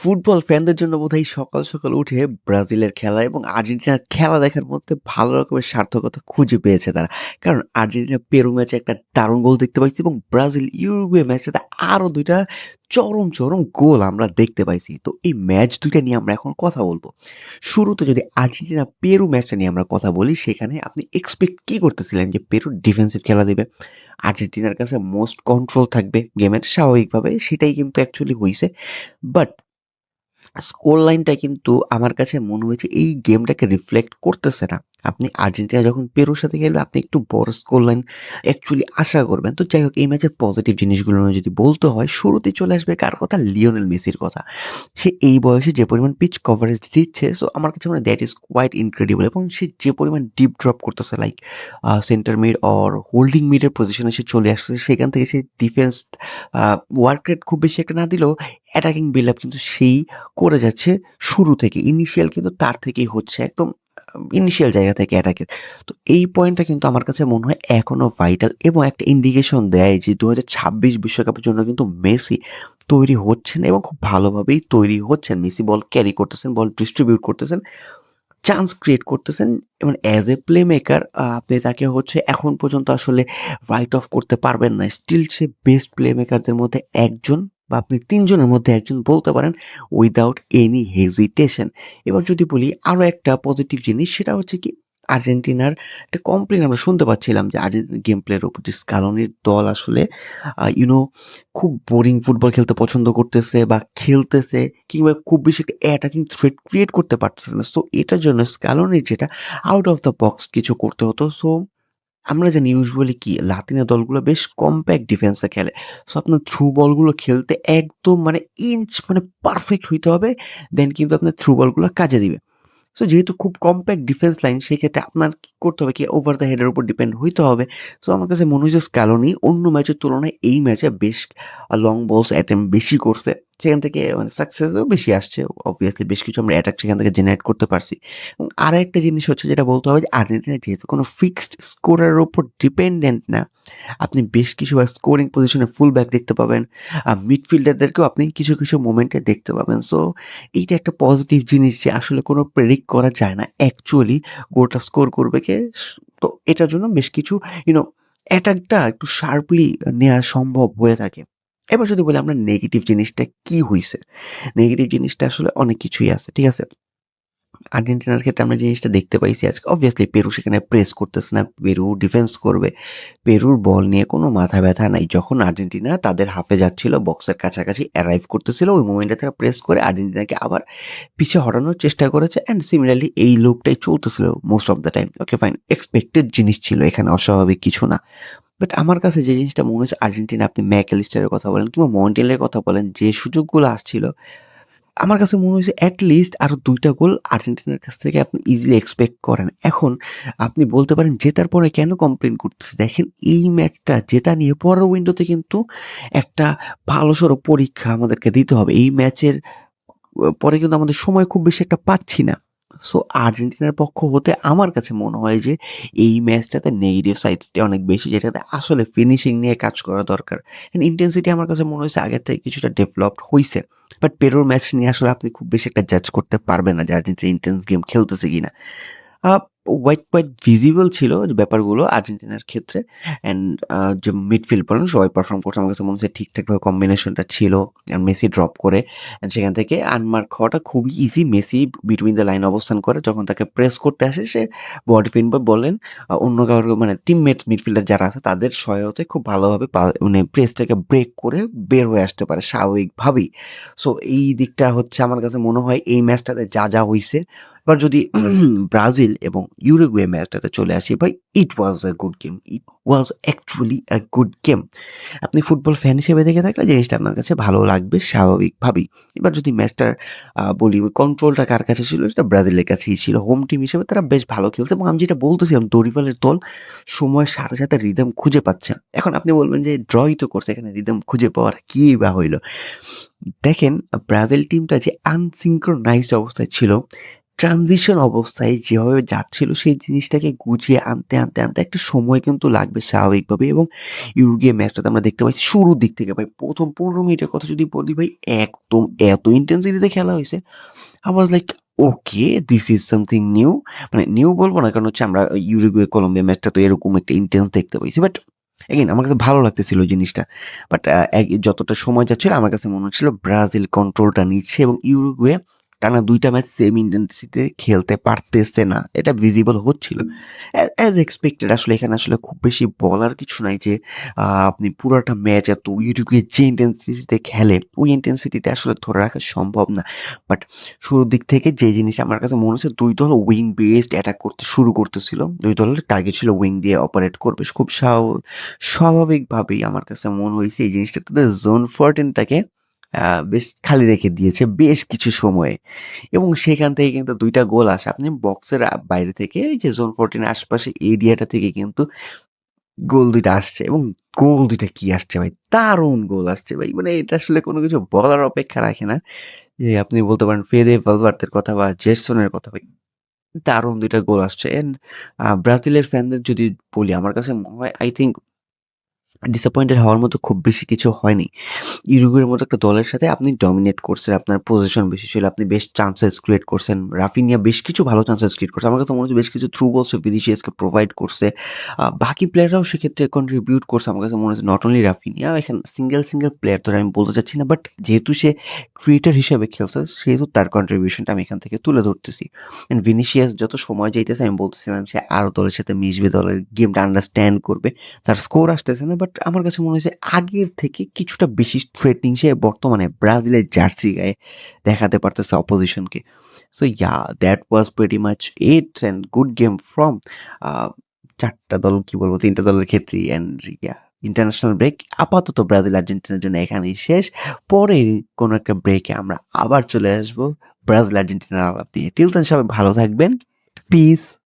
Football ফ্যানদের জন্য বোধহয় সকাল, সকাল উঠে ব্রাজিলের খেলা এবং আর্জেন্টিনার খেলা দেখার মধ্যে ভালো রকমের সার্থকতা খুঁজে পেয়েছে তারা। কারণ আর্জেন্টিনা পেরু ম্যাচে একটা দারুণ গোল দেখতে পাইছি এবং ব্রাজিল ইউরোপীয় ম্যাচটাতে আরও দুইটা চরম, চরম গোল আমরা দেখতে পাইছি। তো এই ম্যাচ ২ টা নিয়ে আমরা এখন কথা বলব শুরুতে যদি আর্জেন্টিনা পেরু ম্যাচটা নিয়ে আমরা কথা বলি, সেখানে আপনি এক্সপেক্ট কি করতেছিলেন যে পেরু ডিফেন্সিভ খেলা দেবে আর্জেন্টিনার কাছে মোস্ট কন্ট্রোল থাকবে গেমের স্বাভাবিকভাবে সেটাই কিন্তু অ্যাকচুয়ালি হয়েছে বাট স্কোর লাইনটা কিন্তু আমার কাছে মনে হয়েছে এই গেমটাকে রিফ্লেক্ট করতেছে না। আপনি আর্জেন্টিনা যখন পেরুর সাথে খেলবে, আপনি একটু বড় স্কোর লাইন অ্যাকচুয়ালি আশা করবেন। তো যাই হোক, এই ম্যাচের পজিটিভ জিনিসগুলো যদি বলতে হয়, শুরুতে চলে আসবে কার কথা? লিওনেল মেসির কথা। সে এই বয়সে যে পরিমাণ পিচ কভারেজ দিচ্ছে সো আমার কাছে মানে দ্যাট ইজ কোয়াইট ইনক্রেডিবল এবং সে যে পরিমাণ ডিপ ড্রপ করতেছে like centre mid or holding মিডের পজিশনে সে চলে আসছে, সেখান থেকে সে ডিফেন্স ওয়ার্ক রেট খুব বেশি একটা না দিলেও অ্যাটাকিং বিল্ড আপ কিন্তু সেই করে যাচ্ছে শুরু থেকে। ইনিশিয়াল কিন্তু তার থেকেই হচ্ছে একদম ইনিশিয়াল জায়গা থেকে অ্যাটাকের। তো এই পয়েন্টটা কিন্তু আমার কাছে মনে হয় এখনও ভাইটাল এবং একটা ইন্ডিকেশন দেয় যে ২০২৬ বিশ্বকাপের জন্য কিন্তু মেসি তৈরি হচ্ছেন এবং খুব ভালোভাবেই তৈরি হচ্ছেন। মেসি বল ক্যারি করতেছেন, বল ডিস্ট্রিবিউট করতেছেন, চান্স ক্রিয়েট করতেছেন এবং অ্যাজ এ প্লে মেকার আপনি তাকে হচ্ছে এখন পর্যন্ত আসলে রাইট অফ করতে পারবেন না। স্টিল সে বেস্ট প্লে মেকারদের মধ্যে একজন বা আপনি তিনজনের মধ্যে একজন বলতে পারেন উইদাউট এনি হেজিটেশন। এবার যদি বলি আরও একটা পজিটিভ জিনিস, সেটা হচ্ছে কি আর্জেন্টিনার একটা কমপ্লেন আমরা শুনতে পাচ্ছিলাম যে আর্জেন্টিনার গেম প্লের উপর যে স্কালনির দল আসলে আ ইউ নো খুব বোরিং ফুটবল খেলতে পছন্দ করতেছে বা খেলতেছে কিংবা খুব বেশি একটা অ্যাটাকিং থ্রেট ক্রিয়েট করতে পারতেছে না। সো এটার জন্য স্কালনির যেটা আউট অফ দ্য বক্স কিছু করতে হতো। সো আমরা জানি ইউজুয়ালি কি লাতিনের দলগুলো বেশ কম্প্যাক্ট ডিফেন্সে খেলে। সো আপনার থ্রু বলগুলো খেলতে একদম মানে ইঞ্চ মানে পারফেক্ট হইতে হবে। দেন কিন্তু আপনার থ্রু বলগুলো কাজে দিবে। সো যেহেতু খুব কম্প্যাক্ট ডিফেন্স লাইন সেক্ষেত্রে আপনার কী করতে হবে কি ওভার দ্য হেড এর উপর ডিপেন্ড হইতে হবে। সো আমার কাছে মনে হয়েছে স্কালোনি অন্য ম্যাচের তুলনায় এই ম্যাচে বেশ লং বলস অ্যাটেম্প বেশি করছে। সেখান থেকে মানে সাকসেসও বেশি আসছে। অবভিয়াসলি বেশ কিছু আমরা অ্যাটাক সেখান থেকে জেনারেট করতে পারছি। এবং আরেকটা জিনিস হচ্ছে যেটা বলতে হবে যে আর্জেন্টিনা যেহেতু কোনো ফিক্সড স্কোরের ওপর ডিপেন্ডেন্ট না। আপনি বেশ কিছুবার স্কোরিং পজিশনে ফুল ব্যাক দেখতে পাবেন। আর মিডফিল্ডারদেরকেও আপনি কিছু, কিছু মোমেন্টে দেখতে পাবেন। সো এইটা একটা পজিটিভ জিনিস যে আসলে কোনো প্রেডিক্ট করা যায় না। অ্যাকচুয়ালি গোলটা স্কোর করবে কে? তো এটার জন্য বেশ কিছু ইউ নো অ্যাটাকটা একটু শার্পলি নেওয়া সম্ভব হয়ে থাকে। এবার যদি বলি আমরা নেগেটিভ জিনিসটা কি হইছে? নেগেটিভ জিনিসটা আসলে অনেক কিছুই আছে। ঠিক আছে? আর্জেন্টিনার ক্ষেত্রে আমরা জিনিসটা দেখতে পাইছি আজকে অবভিয়াসলি পেরু সেখানে প্রেস করতেছে না। পেরু ডিফেন্স করবে। পেরুর বল নিয়ে কোনো মাথা ব্যথা নাই। যখন আর্জেন্টিনা তাদের হাফে যাচ্ছিল বক্সের কাছাকাছি অ্যারাইভ করতেছিল, ওই মোমেন্টে তারা প্রেস করে আর্জেন্টিনাকে আবার পিছে হটানোর চেষ্টা করেছে অ্যান্ড সিমিলারলি এই লুপটাই চলতেছিল most of the time. Okay fine expected জিনিস ছিল এখানে, অস্বাভাবিক কিছু না। বাট আমার কাছে যে জিনিসটা মনে হয়েছে, আর্জেন্টিনা আপনি ম্যাকঅ্যালিস্টারের কথা বলেন কিংবা মন্টিয়েলের কথা বলেন, যে সুযোগগুলো আসছিল, আমার কাছে মনে হয়েছে এট লিস্ট আরও ২ গোল আর্জেন্টিনার কাছ থেকে আপনি ইজিলি এক্সপেক্ট করেন। এখন আপনি বলতে পারেন জেতার পরে কেন কমপ্লেন করতেছে? দেখেন এই ম্যাচটা জেতা নিয়ে পরের উইন্ডোতে কিন্তু একটা ভালো ভালোসড়ো পরীক্ষা আমাদেরকে দিতে হবে। এই ম্যাচের পরে কিন্তু আমাদের সময় খুব বেশি একটা পাচ্ছি না। সো আর্জেন্টিনার পক্ষ হতে আমার কাছে মনে হয় যে এই ম্যাচটাতে নেগেটিভ সাইডসটা অনেক বেশি, যেটাতে আসলে ফিনিশিং নিয়ে কাজ করা দরকার। অ্যান্ড ইন্টেন্সিটি আমার কাছে মনে হয়েছে আগের থেকে কিছুটা ডেভেলপড হয়েছে বাট পেরোর ম্যাচ নিয়ে আসলে আপনি খুব বেশি একটা জাজ করতে পারবেন না যে আর্জেন্টিনা ইন্টেন্স গেম খেলতেছে কিনা। হোয়াইট, হোয়াইট ভিজিবল ছিল ব্যাপারগুলো আর্জেন্টিনার ক্ষেত্রে অ্যান্ড যে মিডফিল্ড বলেন সবাই পারফর্ম করছে। আমার কাছে মনে হচ্ছে ঠিকঠাকভাবে কম্বিনেশনটা ছিল। মেসি ড্রপ করে অ্যান্ড সেখান থেকে আনমার্ক হওয়াটা খুবই easy. Messi between the line অবস্থান করে যখন তাকে প্রেস করতে আসে সে বডি ফিনবা বলেন অন্য কারোর মানে টিমমেট মিডফিল্ডার যারা আছে তাদের সহায়তায় খুব ভালোভাবে মানে প্রেসটাকে ব্রেক করে বের হয়ে আসতে পারে স্বাভাবিকভাবেই। সো এই দিকটা হচ্ছে আমার কাছে মনে হয় এই ম্যাচটাতে যা, যা হইছে এবার যদি ব্রাজিল এবং ইউরুগুয়ে ম্যাচটাতে চলে আসি ভাই it was a good game. It was actually a good game. আপনি ফুটবল ফ্যান হিসেবে দেখে থাকলে জিনিসটা আপনার কাছে ভালো লাগবে স্বাভাবিকভাবেই। এবার যদি ম্যাচটার বলি কন্ট্রোলটা কার কাছে ছিল? সেটা ব্রাজিলের কাছেই ছিল। হোম টিম হিসেবে তারা বেশ ভালো খেলছে এবং আমি যেটা বলতেছিলাম দরিফালের দল সময়ের সাথে, সাথে রিদম খুঁজে পাচ্ছে। এখন আপনি বলবেন যে ড্রই তো করছে এখানে রিদম খুঁজে পাওয়ার কী বা হইল? দেখেন ব্রাজিল টিমটা যে আনসিঙ্ক্রোনাইজড অবস্থায় ছিল ট্রানজিশন অবস্থায় যেভাবে যাচ্ছিল সেই জিনিসটাকে গুছিয়ে আনতে, আনতে, আনতে একটা সময় কিন্তু লাগবে স্বাভাবিকভাবে এবং ইউরুগুয়ে ম্যাচটাতে আমরা দেখতে পাইছি শুরুর দিক থেকে ভাই ১ম ১৫ মিনিটের কথা যদি বলি ভাই একদম এত ইনটেনসিটিতে খেলা হয়েছে was like okay this is something new মানে নিউ বলব না কারণ হচ্ছে আমরা ইউরুগুয়ে কলম্বিয়া ম্যাচটা তো এরকম একটা ইনটেন্স দেখতে পাইছি। বাট এগেইন আমার কাছে ভালো লাগতেছিল জিনিসটা। বাট যতটা সময় যাচ্ছিল আমার কাছে মনে হচ্ছিল ব্রাজিল কন্ট্রোলটা নিচ্ছে এবং ইউরুগুয়ে টানা দুইটা ম্যাচ সেম ইনটেনসিটিতে খেলতে পারতেছে না। এটা ভিজিবল হচ্ছিল। অ্যা অ্যাজ এক্সপেক্টেড আসলে এখানে আসলে খুব বেশি বলার কিছু নাই যে আপনি পুরাটা ম্যাচ এত ইউরুগুয়ে যে ইনটেনসিটিতে খেলে, ওই ইনটেনসিটিটা আসলে ধরে রাখা সম্ভব না। বাট শুরুর দিক থেকে যে জিনিস আমার কাছে মনে হচ্ছে, দুই দল উইং বেসড অ্যাটাক করতে শুরু করতেছিল। দুই দলের টার্গেট ছিল উইং দিয়ে অপারেট করবে। খুব স্বাভ স্বাভাবিকভাবেই আমার কাছে মনে হয়েছে এই জিনিসটা, তাদের জোন 14 টাকে আ বেশ খালি রেখে দিয়েছে বেশ কিছু সময়ে এবং সেখান থেকে কিন্তু দুইটা গোল আসে। আপনি বক্সের বাইরে থেকে এই যে জোন 14 এর আশপাশে এরিয়াটা থেকে কিন্তু গোল দুইটা আসছে এবং গোল ২ টা কি আসছে ভাই! দারুণ গোল আসছে ভাই। মানে এটা আসলে কোনো কিছু বলার অপেক্ষা রাখে না। যে আপনি বলতে পারেন ফেদে ভালভার্দের কথা বা জেসনের কথা ভাই। দারুণ ২ টা গোল আসছে অ্যান্ড ব্রাজিলের ফ্যানদের যদি বলি, আমার কাছে মনে হয় আই থিংক ডিসঅ্যাপয়েন্টেড হওয়ার মতো খুব বেশি কিছু হয়নি। ইউরুগুয়ের মতো একটা দলের সাথে আপনি ডমিনেট করছেন। আপনার পজিশন বেশি ছিল। আপনি বেশ চান্সেস ক্রিয়েট করছেন। রাফিনিয়া বেশ কিছু ভালো চান্সেস ক্রিয়েট করছে। আমার কাছে মনে হচ্ছে বেশ কিছু থ্রু বলস ভিনিসিয়াসকে প্রোভাইড করছে। বাকি প্লেয়াররাও সেক্ষেত্রে কন্ট্রিবিউট করছে। আমার কাছে মনে হচ্ছে নট অনলি রাফিনিয়া এখানে সিঙ্গেল, সিঙ্গেল প্লেয়ার ধরে আমি বলতে চাচ্ছি না। বাট যেহেতু সে ক্রিয়েটর হিসেবে খেলছে সেহেতু তার কন্ট্রিবিউশনটা আমি এখান থেকে তুলে ধরতেছি। অ্যান্ড ভিনিসিয়াস যত সময় যাইতেছে আমি বলতেছিলাম সে আরও দলের সাথে মিশবে, দলের গেমটা আন্ডারস্ট্যান্ড করবে। তার স্কোর আসতেছে না বাট আমার কাছে মনে হয়েছে আগের থেকে কিছুটা বেশি থ্রেটনিং সে বর্তমানে ব্রাজিলের জার্সি গায়ে দেখাতে পারতেছে অপোজিশনকে। So yeah that was pretty much it and good game from ৪ দল কি বলব ৩ টা দলের ক্ষেত্রেই অ্যান্ড ইয়া ইন্টারন্যাশনাল ব্রেক আপাতত ব্রাজিল আর্জেন্টিনার জন্য এখানেই শেষ। পরে কোনো একটা ব্রেকে আমরা আবার চলে আসব ব্রাজিল আর্জেন্টিনার আলাপ নিয়ে। টিল দেন সবাই ভালো থাকবেন। পিস।